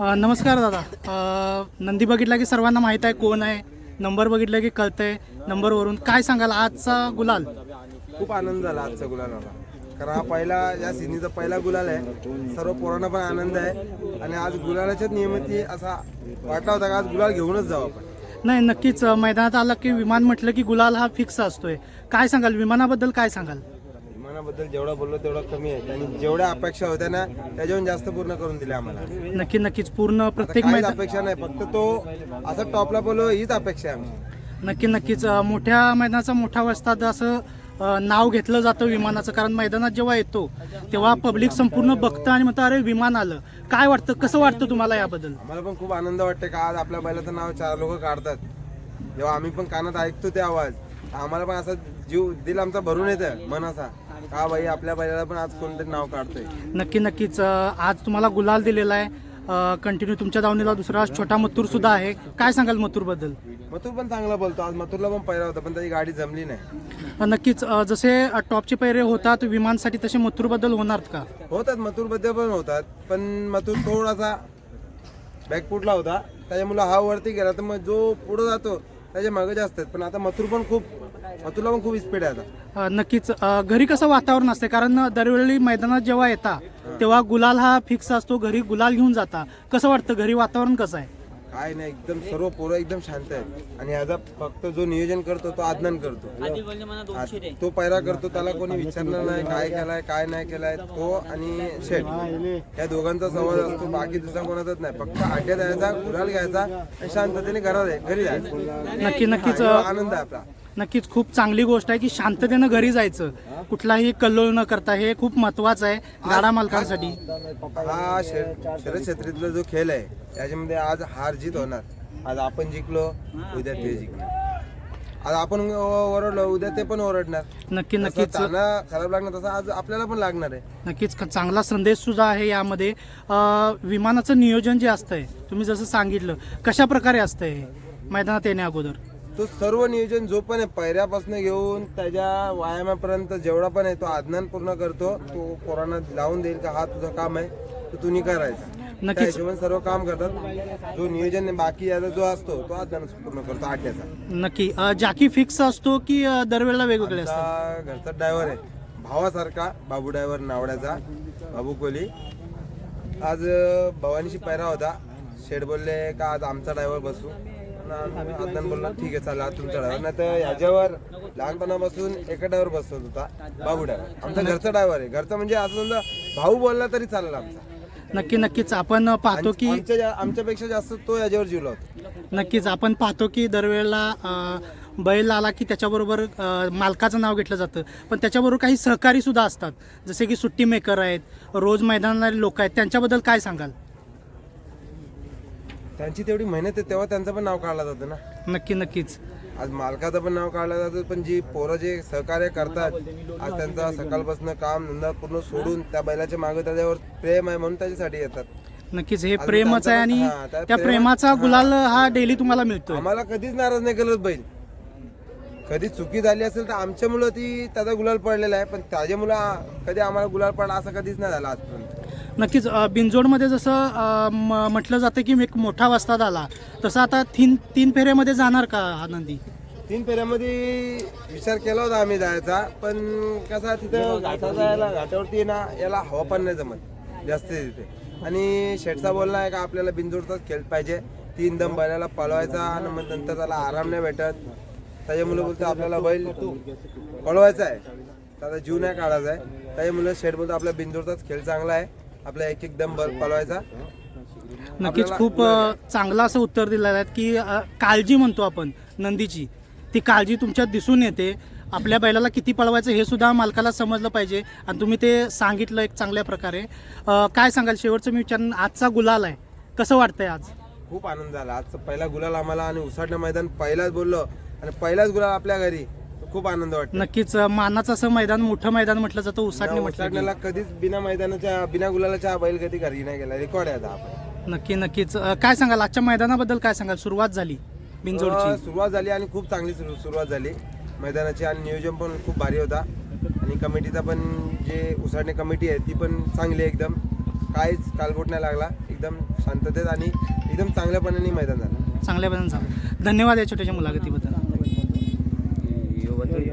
नमस्कार दादा. नंदी बघितला की सर्वांना माहीत आहे कोण आहे नंबर बघितला की कळतंय नंबरवरून काय सांगाल आजचा गुलाल? खूप आनंद झाला आजचा गुलालाला कारण हा पहिला या सिनीचा पहिला गुलाल आहे. सर्व पोरांना पण आनंद आहे. आणि आज गुलालाच्याच नियमिती असा वाटला होता का आज गुलाल घेऊनच जाऊ आपण. नाही नक्कीच मैदानात आला की विमान म्हटलं की गुलाल हा फिक्स असतोय. काय सांगाल? विमानाबद्दल काय सांगाल? विमानाबद्दल जेवढं बोललो तेवढं कमी आहे. आणि जेवढ्या अपेक्षा होत्या ना त्याच्याहून जास्त पूर्ण करून दिल्या आम्हाला. नक्की नक्कीच. पूर्ण प्रत्येक काहीच मैदान अपेक्षा नाही फक्त तो असं टॉपला बोललो हीच अपेक्षा आहे आमची नक्की नक्कीच. अ, मोठ्या मैदानाचा मोठा वस्ताद असं अ, नाव घेतलं जातं विमानाचं कारण मैदानात जेव्हा येतो तेव्हा पब्लिक संपूर्ण बघतं आणि म्हणतं अरे विमान आलं. काय वाटतं? कसं वाटतं तुम्हाला याबद्दल? आम्हाला पण खूप आनंद वाटते का आज आपल्या बैलाचं नाव चार लोक काढतात. जेव्हा आम्ही पण कानात ऐकतो ते आवाज आम्हाला पण असा जीव दिल आमचा भरून येतं मन असा का बाई आपल्या बैलाला पण आज कोणतरी नाव काढतोय. नक्की नक्कीच. अ, आज तुम्हाला गुलाल दिलेला आहे. कंटिन्यू तुमच्या दावणीला दुसरा सुद्धा मथुर सुद्धा आहे. काय सांगाल मथुरबद्दल मथुर पण चांगला बोलतो. आज मथुरला पण पहिला होता पण त्याची गाडी जमली नाही. नक्कीच. अ, जसे अ, टॉपचे पैरे होतात विमानसाठी तसे मथुरबद्दल होणार का? होतात मथुरबद्दल पण होतात. पण मथुर थोडासा बॅकफुटला होता. त्याच्यामुळे हा वरती गेला. तर मग जो पुढे जातो त्याच्यामागे जास्त आहेत. पण आता मथुर पण खूप मथुरला पण खूप स्पीड आहे आता. अ, नक्कीच. अ, घरी कसं वातावरण असते कारण दरवेळी मैदानात जेव्हा येता तेव्हा गुलाल हा फिक्स असतो घरी गुलाल घेऊन जाता. कसं वाटतं घरी वातावरण कसं आहे? काय नाही एकदम सर्व पोरं एकदम शांत आहेत. आणि ह्याचा फक्त जो नियोजन करतो तो आदनन करतो. तो पैरा करतो त्याला कोणी विचारणार नाही काय केलाय काय नाही केलाय तो आणि शेठ. या दोघांचा संवाद असतो बाकी दुसरा कोणाचाच नाही. फक्त अड्ड्यात यायचा गुलाल घ्यायचा आणि शांततेने घरात आहे घरी जायचं. नक्की नक्कीच. हा, अ, आनंद आहे आपला. नक्कीच खूप चांगली गोष्ट आहे की शांततेनं घरी जायचं. कुठलाही कल्लोळ न करता हे खूप महत्वाचं आहे गाडा मालकांसाठी. हा शर- शरद क्षेत्रीतला जो खेळ आहे त्याच्यामध्ये आज हार जीत होणार. आज आपण जिंकलो उद्या ते जिंकलो आज आपण ओरडलो उद्या ते पण ओरडणार. नक्की नक्कीच. खराब लागणार तसं आज आपल्याला पण लागणार आहे. नक्कीच चांगला संदेश सुद्धा आहे यामध्ये. विमानाचं नियोजन जे असतंय तुम्ही जसं सांगितलं कशा प्रकारे असतंय हे? मैदानात येण्या अगोदर. तो सर्व नियोजन जो पण आहे पैऱ्यापासून घेऊन त्याच्या व्यायामापर्यंत जेवढा पण आहे तो आज्ञान पूर्ण करतो तो पोरांना लावून देईल का हा तुझं काम आहे तर तुम्ही करायचं. त्या नक्कीच. हिशोबाने सर्व काम करतात. जो नियोजन बाकी याचा जो असतो तो आज्ञान पूर्ण करतो आठ्याचा. नक्की. अ, जाकी फिक्स असतो की अ, दरवेळेला वेगवेगळे असतात? आमचा घरचा ड्रायव्हर आहे. भावासारखा बाबू ड्रायव्हर नावड्याचा बाबू कोहली आज अं, भवानीशी पैरा होता. शेठ बोलले का आज आमचा ड्रायव्हर बसू? आदनान बोलला ठीक आहे चला आज तुमचा ड्रायव्हर नाही तर ह्याच्यावर लहानपणापासून एका ड्रायव्हर बसत होता बाबू ड्रायव्हर. आमचा घरचा ड्रायव्हर आहे. घरचा म्हणजे असं समजा भाऊ बोलला तरी चालेल आमचा. नक्की नक्कीच. आपण पाहतो की आमच्या जा- आमच्यापेक्षा जास्त तो याच्यावर जीवला होता. नक्कीच. आपण पाहतो की दरवेळेला अ, बैल आला की त्याच्याबरोबर अ, मालकाचं नाव घेतलं जातं. पण त्याच्याबरोबर काही सहकारी सुद्धा असतात. जसे की सुट्टी मेकर आहेत रोज मैदानात लोक आहेत. त्यांच्याबद्दल काय सांगाल? त्यांची तेवढी मेहनत आहे तेव्हा त्यांचं पण नाव काढलं जातं ना. नक्की नक्कीच. आज मालकाचं पण नाव काढलं जातं पण जी पोरं जे सहकार्य करतात आज त्यांचा सकाळपासून काम धंदा पूर्ण सोडून त्या बैलाच्या मागे त्याच्यावर प्रेम आहे म्हणून त्याच्यासाठी येतात. नक्कीच हे प्रेमच आहे आणि हा, त्या प्रेमाचा गुलाल हा डेली तुम्हाला मिळतोय. आम्हाला कधीच नाराज नाही करत बैल. कधी चुकी झाली असेल तर आमच्या मुलं ती त्याचा गुलाल पडलेला आहे पण त्याच्या मुलं कधी आम्हाला गुलाल पडला असं कधीच नाही झालं आजपर्यंत. नक्कीच बिंजोडमध्ये बिनजोडमध्ये जसं म- म्हटलं जातं की एक मोठा वस्ताद आला तसं आता तीन तीन फेऱ्यामध्ये जाणार का हा नंदी? तीन फेऱ्यामध्ये विचार केला होता आम्ही जायचा पण कसा तिथं घाटा जायला घाटावरती ना याला हवा पण नाही जमत जास्त तिथे. आणि शेठचा बोलला आहे का आपल्याला बिनजोडचाच खेळ पाहिजे तीन दम बैलाला पळवायचा आणि मग नंतर त्याला आराम नाही भेटत. त्याच्यामुळे बोलतो आपल्याला बैल पळवायचा आहे त्याचा जीव नाही काढायचा आहे. त्याच्यामुळे शेठ बोलतो आपला बिनजोडचाच खेळ चांगला आहे. आपला एक एक दम पळवायचा. नक्कीच खूप चांगलं असं उत्तर दिलेलं आहे की अ, काळजी म्हणतो आपण नंदीची. ती काळजी तुमच्यात दिसून येते. आपल्या बैलाला किती पळवायचं हे सुद्धा मालकाला समजलं पाहिजे. आणि तुम्ही ते सांगितलं एक चांगल्या प्रकारे. अ, काय सांगाल? शेवटचं मी विचार आजचा गुलाल आहे. कसं वाटतंय आज? खूप आनंद झाला. आजचा पहिला गुलाल आम्हाला आणि उसाटणं मैदान पहिलाच बोललो. आणि पहिलाच गुलाल आपल्या घरी. खूप आनंद वाटतो नक्कीच मानाचं असं मैदान मोठं मैदान म्हटलं जातं उसाटणे म्हटलं उसाटण्याला कधीच बिना मैदानाच्या बिना गुलालाच्या बैल कधी घरी नाही गेला. रेकॉर्ड आहे आता आपण. नक्की नक्कीच. अ, काय सांगाल? आजच्या मैदानाबद्दल काय सांगाल? सुरुवात झाली अं, बिनजोडची सुरुवात झाली आणि खूप चांगली सुरु- सुरुवात झाली. मैदानाची आणि नियोजन पण खूप भारी होता. आणि कमिटीचा पण जे उसाटणे कमिटी आहे ती पण चांगली आहे एकदम. काहीच कालबोट नाही लागला. एकदम शांततेत आणि एकदम चांगल्यापणाने मैदान झालं. चांगल्या पद्धतीने झालं. धन्यवाद या छोट्याशा मुलाखतीबद्दल. વીડિયો વધુ